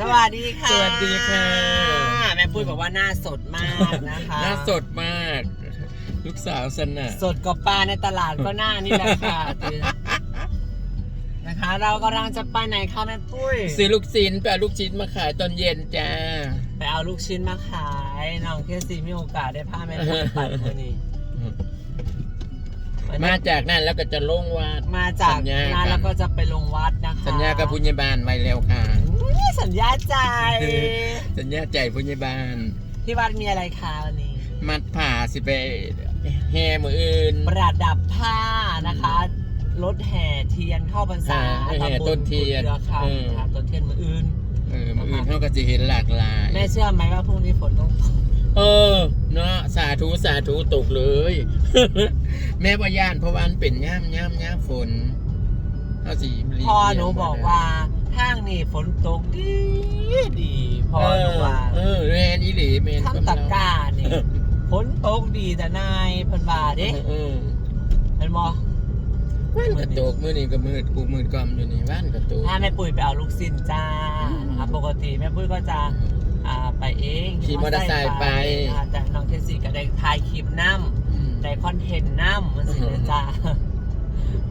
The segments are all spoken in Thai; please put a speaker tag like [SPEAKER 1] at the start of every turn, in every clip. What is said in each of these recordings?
[SPEAKER 1] สวัสดีค่ะ
[SPEAKER 2] สวัสดีค่ะ
[SPEAKER 1] แม่ปุ้ยบอกว่าหน้าสดมากนะคะ
[SPEAKER 2] หน้าสดมาก ลูกสาวสน่ะ
[SPEAKER 1] สดกว่าปลาในตลาดก็หน้านี่แหละค่ะนะคะ เรากำลังจะไปไหนคะแม่ปุ้ย
[SPEAKER 2] ซื้อลูกชิ้นไปเอาลูกชิ้นมาขายตอนเย็นจ้า
[SPEAKER 1] ไปเอาลูกชิ้นมาขายน้องเคซีมีโอกาสได้พาแม่ปุ้ยไปวันนี้วันนี้
[SPEAKER 2] มาจากนั้นแล้วก็จะลงวัด
[SPEAKER 1] มาจาก
[SPEAKER 2] สัญญา
[SPEAKER 1] นั้น
[SPEAKER 2] กัน
[SPEAKER 1] แล้วก็จะไปลงวัดนะคะ
[SPEAKER 2] สัญญากับผู้ใหญ่บ้านไว้แล้วค่ะ
[SPEAKER 1] อุ๊ย สัญญาใจ
[SPEAKER 2] สัญญาใจผู้ใหญ่บ้าน
[SPEAKER 1] ที่วัดมีอะไรคะวันนี้
[SPEAKER 2] มัดผ่าสิไปแห่มืออื่น
[SPEAKER 1] ประดับผ้านะคะรถแห่เทียนเข้าพรรษา
[SPEAKER 2] อ่าแห่
[SPEAKER 1] ตำบล
[SPEAKER 2] ต้นเทียน
[SPEAKER 1] กุฎเรือคำ
[SPEAKER 2] เออ
[SPEAKER 1] นะคะต้นเทียนมืออื่น
[SPEAKER 2] เออมืออื่นเขาก็จะเห็นหลากหลาย
[SPEAKER 1] แม่เชื่อไหมว่าพรุ่งนี้ฝนต้องตก
[SPEAKER 2] เออเนาะสาธุสาธุตกเลย แม่ว่าย่านเพราะว่ามันเป็นย่ามย่ามย่ามฝนเอาสิรี
[SPEAKER 1] พ่อหนูบอกว่า ทางนี้ฝนตกดีดีพ่อ
[SPEAKER 2] เอ
[SPEAKER 1] หนู
[SPEAKER 2] อ
[SPEAKER 1] ว่า
[SPEAKER 2] เออแมนอีหลีแมน
[SPEAKER 1] ทั้งตะกร้านี่ฝนตกดีแต่นายเพิ่นว่าเด้
[SPEAKER 2] เออ
[SPEAKER 1] เห็นบ่
[SPEAKER 2] ว่านกระตกมือนี่ก็มืดกูมืดกอมอยู่นี่ว่านกระตก
[SPEAKER 1] ถ้าแม่ปุ้ยไปเอาลูกสิ้นจ้านะครับปกติแม่ปุ้ยก็จะอ่าไปเอง
[SPEAKER 2] ขี่มอเตอร์ไซค์ไป
[SPEAKER 1] นะคะแต่น้องเทสซี่ก็ได้ถ่ายคลิปนำ
[SPEAKER 2] อืม
[SPEAKER 1] ในคอนเทนต์น้ำมันสิ
[SPEAKER 2] อือฮึ
[SPEAKER 1] เด้อจ้า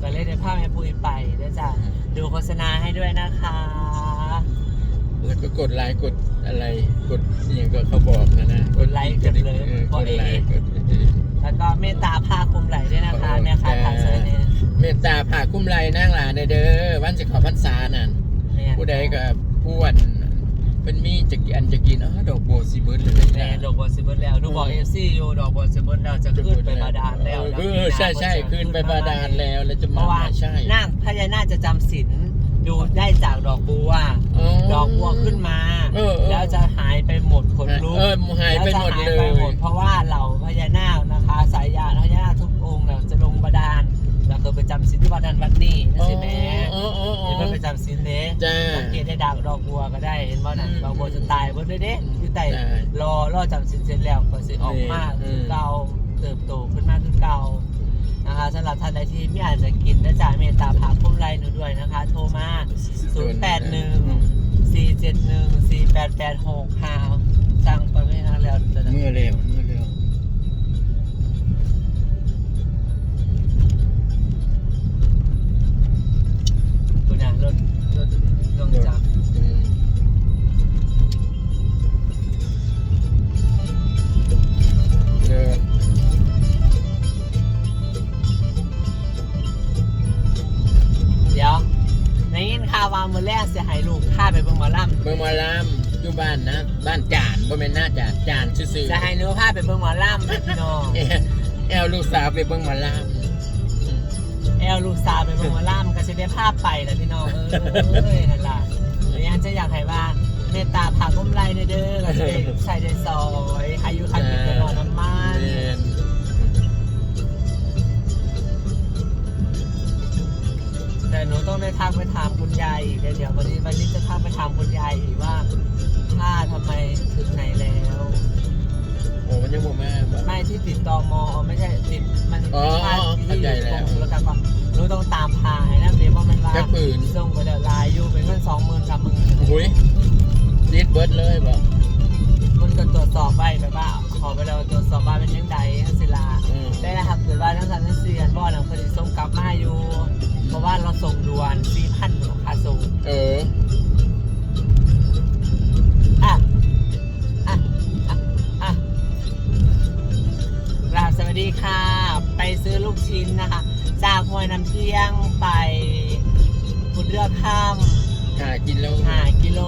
[SPEAKER 1] ก็เลยได้ภาพแม่ปุ้ยไปเด้อจ้าดูโฆษณาให้ด้วยนะคะ
[SPEAKER 2] แล้วก็กดไลค์กดอะไรกดอย่างก็เขาบอกนะนะ
[SPEAKER 1] กดไลค์กดเลิฟ
[SPEAKER 2] ออก
[SPEAKER 1] ด
[SPEAKER 2] ดไลค์กด
[SPEAKER 1] แล้วก็เมตตาผ้าคลุมไหล่ด้วยนะคะ
[SPEAKER 2] โอ้
[SPEAKER 1] แม่ค้า
[SPEAKER 2] จ้า
[SPEAKER 1] ขายเสื้อเนี่ย
[SPEAKER 2] เมตตาผ่าคุ้มไรนั่งหลานเด้อวันจะขอพรรษานั่น
[SPEAKER 1] เนี่ย
[SPEAKER 2] ผู้ใดก็ผู้วัน เป็นมีจะกินอันจะกินอ๋อดอกโบวสีเบิร์ดเลย
[SPEAKER 1] แม่
[SPEAKER 2] นะ
[SPEAKER 1] ดอกบัวซิเบิร์แล้วหนูบอกเอฟซีอยู่ดอกบัวซิเบิร์แล้วจะขึ้นไปบาดาลแล้ว
[SPEAKER 2] เออใช่ใช่ขึ้นไปบาดาลแล้วแล้วจะ
[SPEAKER 1] เพ
[SPEAKER 2] มา
[SPEAKER 1] ราะว่า
[SPEAKER 2] ใช่
[SPEAKER 1] นาคพญานาคจะจำศีลดูได้จากดอกบัว ดอกบัวขึ้นมา
[SPEAKER 2] เออเออ
[SPEAKER 1] แล้วจะหายไปหมดขนลุก
[SPEAKER 2] เออหายไปหมดเล
[SPEAKER 1] แล้วจะหายไปหม
[SPEAKER 2] ย
[SPEAKER 1] ดเพราะว่าเหล่าพญานาคนะคะสายญาติพญานาคทุกองค์เนี่ยจะลงบาดาลแล้วก็ไปจำศีลที่วัดนั้นวัดนี้นะสิแม่
[SPEAKER 2] อ๋อ อ๋ออ๋อ
[SPEAKER 1] ที่เพิ่นไปจำศีลเด้
[SPEAKER 2] จ้า
[SPEAKER 1] สังเกตได้ดากดอกบัวก็ได้เห็นว่านั่น
[SPEAKER 2] อืม
[SPEAKER 1] ดอกบัวจะตายเบิดเลยเด้อยู่ใต้
[SPEAKER 2] ใช่
[SPEAKER 1] รอรอจำศีลเสร็จแล้วก็สิออกมา
[SPEAKER 2] อื
[SPEAKER 1] คือเก่าเติบโตขึ้นมาคือเก่านะคะสำหรับท่านใดที่ไม่อาจจะกินนะจ๊ะเมตตาพาพุ่มไรหนูด้วยนะคะ โทรมา 081สี่เจ็ดหนึ่งสี่แปดแปดหกห้าสั่งไปไม่นานแล้ว
[SPEAKER 2] อ
[SPEAKER 1] แรกเสียหายลูกฆ่าไปเบิ่งหมอล
[SPEAKER 2] เบิ่งหมาลำอยู่บ้านนะ บ้านจานบ่แม่นหน้าจานจานซื่อำ
[SPEAKER 1] เสียหายหนูฆ่าไปเบิ่งหมอลำพี่น้อง
[SPEAKER 2] ๆเอ๊ะแอลลูกสาวไปเบิ่งหมาล
[SPEAKER 1] แอลลูกสาวไปเบิ่งหมอลำก็จะได้ภาพไปแหละพี่น้องเอ้ยนั่นล่ะเดี๋ยวยังจะอยากให้ว่าเมตตาผ่าก้มไรเด้อๆก็จะได้ใส่ได้ซอยอายุคันเป็นเกินนอน ถามคุณยายอีกว่าค่าทำไมถึงไหนแล้ว
[SPEAKER 2] โอ้มันยังบ่มาบ่
[SPEAKER 1] ไม่ที่ติดต่อมอไม่ใช่ติดมัน
[SPEAKER 2] อ๋อ
[SPEAKER 1] ค่าที่
[SPEAKER 2] เข้าใจแล้ว
[SPEAKER 1] กรมธุรกรรมก็หนูต้องตามพาให้นะเดี๋ยวว่ามันว่า
[SPEAKER 2] จักปืน
[SPEAKER 1] ส่งไปเดี๋ยวลายอยู่เป็นเงินสองหมื่นสามหมื่น
[SPEAKER 2] หุยนิดเบิดเลยบ่
[SPEAKER 1] มันก็ตรวจสอบไปแบบว่าขอไปเราตรวจสอบว่าเป็นยัง วัสดีค่ะ ไปซื้อลูกชิ้นนะคะ จากห้วยน้ำเที่ยงไปพุดเรือข้าม
[SPEAKER 2] หากินแล้ว
[SPEAKER 1] ห้ากิโล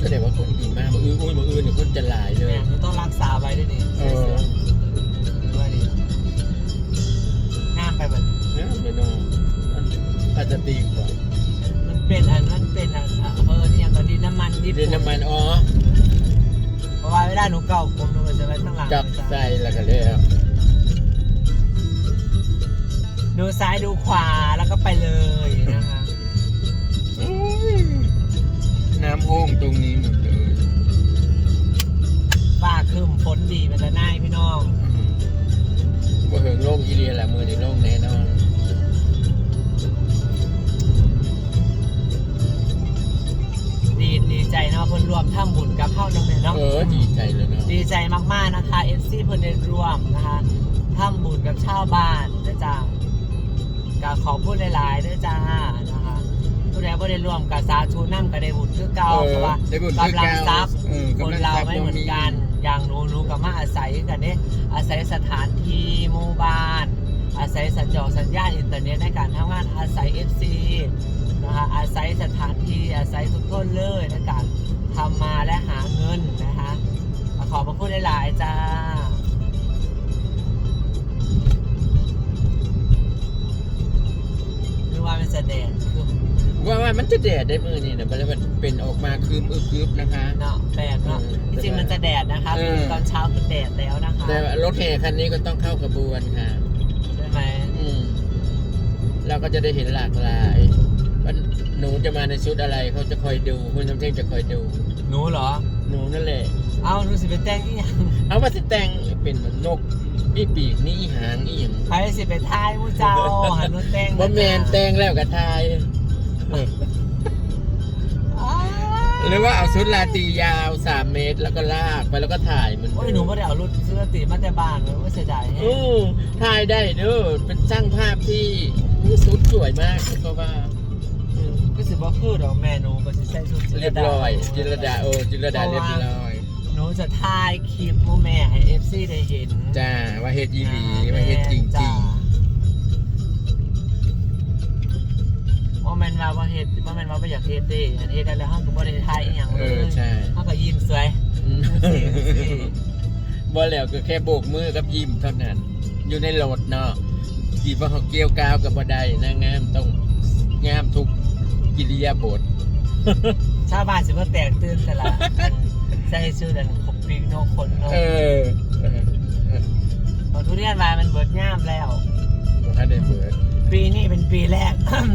[SPEAKER 2] แสดงว่าคนดีมากมืออื้ออุ้ยมืออื้อเนี่ยคนจะหลายเลย
[SPEAKER 1] เนี่ยมันต้องรักษาไว้ด้วยนี่
[SPEAKER 2] เออ
[SPEAKER 1] ด้วยนี่น้ำไปแบบ
[SPEAKER 2] เนี่ยไม่นอนอาจจะตี
[SPEAKER 1] หนูเก่าผมหนูก็จะไว้ข้างหลัง
[SPEAKER 2] จับใส่แล้วก็แล้ว
[SPEAKER 1] ดูซ้ายดูขวาแล้วก็ไปเลยนะคะ
[SPEAKER 2] น้ำโอ่งตรงนี้หมดเลย
[SPEAKER 1] ฟ้าครึ้มฝนดีมันจะน่ายพี่น้อง
[SPEAKER 2] ว่าเหิงโล่งอีเรียแหละมือในโล่งแน่นอน
[SPEAKER 1] รวมทำบุญกับเฮาน้องแม่เนาะ
[SPEAKER 2] เออดีใจเลยเนาะ
[SPEAKER 1] ดีใจมากๆนะคะ FC เพิ่นได้ร่วมนะคะทำบุญกับชาวบ้านนะจ๊ะก็ขอพูดหลายๆด้วยจ้านะคะผู้ใดบ่ได้ร่วมกับสาธุนำก็ได้บุญคือเก่าเพราะว่า
[SPEAKER 2] ได้บุญคือกำ
[SPEAKER 1] ลัง
[SPEAKER 2] เก่า
[SPEAKER 1] ทรัพย์
[SPEAKER 2] ออ
[SPEAKER 1] คน
[SPEAKER 2] กำลัง
[SPEAKER 1] เรา
[SPEAKER 2] ทรัพย์
[SPEAKER 1] ไม่เหมือนกัน อย่างหนูหนูกับมาอาศัยกันเนี่ยอาศัยสถานที่หมู่บ้าน อาศัยสัญจรสัญญาณอินเทอร์เน็ตในการทำงานอาศัย FC นะคะอาศัยสถานที่อาศัยทุกต้นเลยในการทำมาและหาเงินนะคะขอบพระคุณหลายๆจ้าหรือว่าเป็นแสดงคือ
[SPEAKER 2] ว่าว่ามันจะแดดได้มือนี่นะแล้วมันเป็นออกมาคืมอึคืบนะคะ
[SPEAKER 1] เนาะแปลกเนาะ
[SPEAKER 2] เออ
[SPEAKER 1] จริงๆมันจะแดดนะคะ
[SPEAKER 2] เออ
[SPEAKER 1] คือตอนเช้าคือแดดแล้วนะคะ
[SPEAKER 2] แต่รถแห่คันนี้ก็ต้องเข้าขบวนค่ะ
[SPEAKER 1] ใช่ไหม
[SPEAKER 2] อืมเราก็จะได้เห็นหลากหลายวัน หนูจะมาในชุดอะไรเขาจะคอยดูคุณน้ำเท่งจะคอยดู
[SPEAKER 1] หนูเหรอ
[SPEAKER 2] หนูนั่นแหละ
[SPEAKER 1] เอาหนูสิเป็นแต้งอีหยัง
[SPEAKER 2] เอามาสิแต่งเป็นนกนี่ปีกนี่อีหางนี่อย่าง
[SPEAKER 1] ใครสิเป็นทายมูเจ้าหันหนูแต้ง
[SPEAKER 2] ว่าแมนแต่งแล้วกับทายเออ
[SPEAKER 1] อ้า
[SPEAKER 2] หรือว่าเอาชุดลาตรียาวสามเมตรแล้วก็ลากไปแล้วก็ถ่ายมัน
[SPEAKER 1] โอ้ยหนูไม่ได้เอารุ่นซื้อติมาแต่บ้านเลยว่าเสียดายแฮะ
[SPEAKER 2] อือถ่ายได้เด้อเป็นช่างภาพที่สุดสวยมากก็ว่าอืม
[SPEAKER 1] ก็ สิบ่คือดอกแม่หนูก็สิใส่ชุดจิ
[SPEAKER 2] เรียบร้อย จิรดาโอจิรดาเรียบร้อย
[SPEAKER 1] หนูจะถ่ายคลิปโมแม่ให้ FC ได้เห็น
[SPEAKER 2] จ้าว่าเฮ็ดยีหลีว่าเฮ็ดจริงจริง
[SPEAKER 1] ว่าแม่นว่าว่าเฮ็ดว่าแม่นว่าบ่อยากเฮ็ดเด้อันเฮ็ดได้แล้วเฮาก็บ่ได้ถ่ายอีหยัง
[SPEAKER 2] เอ
[SPEAKER 1] เล
[SPEAKER 2] อยใช่
[SPEAKER 1] เฮาก็ยิ้มสวย
[SPEAKER 2] อืม
[SPEAKER 1] สิสิ
[SPEAKER 2] บ่แล้วก็แค่โบกมือกับยิ้มเท่านั้น อยู่ในรถเนาะกี่ว่าเขาเกี่ยวกาวกับบ่ได้นะงามต้องงามทุก กิริยาบท
[SPEAKER 1] ชาวบ้านสิบ่แตกตื่นแต่ละอันใส่ชุดอันขบปีกนกขนนก
[SPEAKER 2] เออเออเออ
[SPEAKER 1] พอทุเรียนมามันเบิดย่ามแล้ว
[SPEAKER 2] บ่ทันได้เปิด
[SPEAKER 1] ปีนี้เป็นปีแรก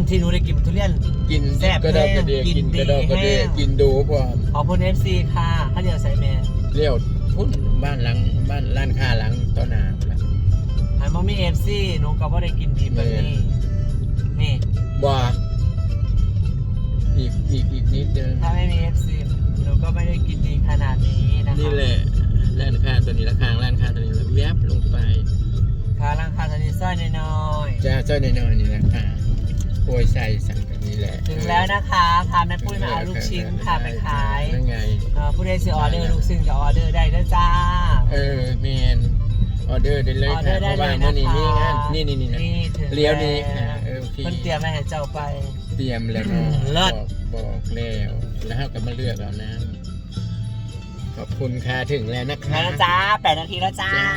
[SPEAKER 1] ที่หนูได้กินทุเรียน
[SPEAKER 2] กิน
[SPEAKER 1] แซ่บ
[SPEAKER 2] กระดอกกระเดีย
[SPEAKER 1] แห้ง
[SPEAKER 2] กินกระดอกกระเดีย
[SPEAKER 1] กินดีแห้ง
[SPEAKER 2] กินดูพร้อม
[SPEAKER 1] ขอบคุณ FC ค่ะข้าวเหนียวใส่แม่
[SPEAKER 2] เลี้ยวพุ่นบ้านหลังบ้านร้านค้าหลังต้นนาพุ่นล่ะ
[SPEAKER 1] หันบ่มี FC หนูก็บ่ได้กินดีแบบนี้นี่
[SPEAKER 2] บ่ อีกอีกอีกนิดนึง
[SPEAKER 1] ถ้าไม่มี FC หนูก็ไม่ได้กินดีขนาดนี้นะคะ
[SPEAKER 2] นี่แหละร้านค้าตัวนี้ราคาร้านค้าตัวนี้แล้วแวบลงไป
[SPEAKER 1] ค่าร่างคาตอนนี้สร้อยน้อย
[SPEAKER 2] จ้าเจ้าในนอยนี่แหละค่ะโปรยใส่สั่งแบบนี้แหละ
[SPEAKER 1] ๆถึงแล้วนะคะพาแม่ปุ้ยมาเอาลูกชิ้นค่ะไปขาย
[SPEAKER 2] นั่นไง
[SPEAKER 1] เอ่อผู้ใดซื้อออเดอร์ลูกชิ้นกับออเดอร์ได้นะจ้า
[SPEAKER 2] เออเมนออเดอร์ได้เลย
[SPEAKER 1] ออเดอ
[SPEAKER 2] ค่ะ
[SPEAKER 1] ร์
[SPEAKER 2] เพ
[SPEAKER 1] ได้
[SPEAKER 2] ราะ
[SPEAKER 1] เล
[SPEAKER 2] ว่ายเมื่อ
[SPEAKER 1] นะคะ
[SPEAKER 2] นี้นี่งานนี่นี่นี่นะ
[SPEAKER 1] ถึง
[SPEAKER 2] เลี้ยวนี้ค่ะเออโอเค
[SPEAKER 1] มันเตรียมมาให้เจ้าไป
[SPEAKER 2] เตรียมแล้วเนาะ
[SPEAKER 1] เลิศ
[SPEAKER 2] บอกบอกแล้วแล้วเราก็มาเลือกเอานะ ขอบคุณค่ะถึงแล้วนะ
[SPEAKER 1] แล้
[SPEAKER 2] คะ
[SPEAKER 1] วนะจ้าแปดนาทีแล้วจ้า
[SPEAKER 2] จ้า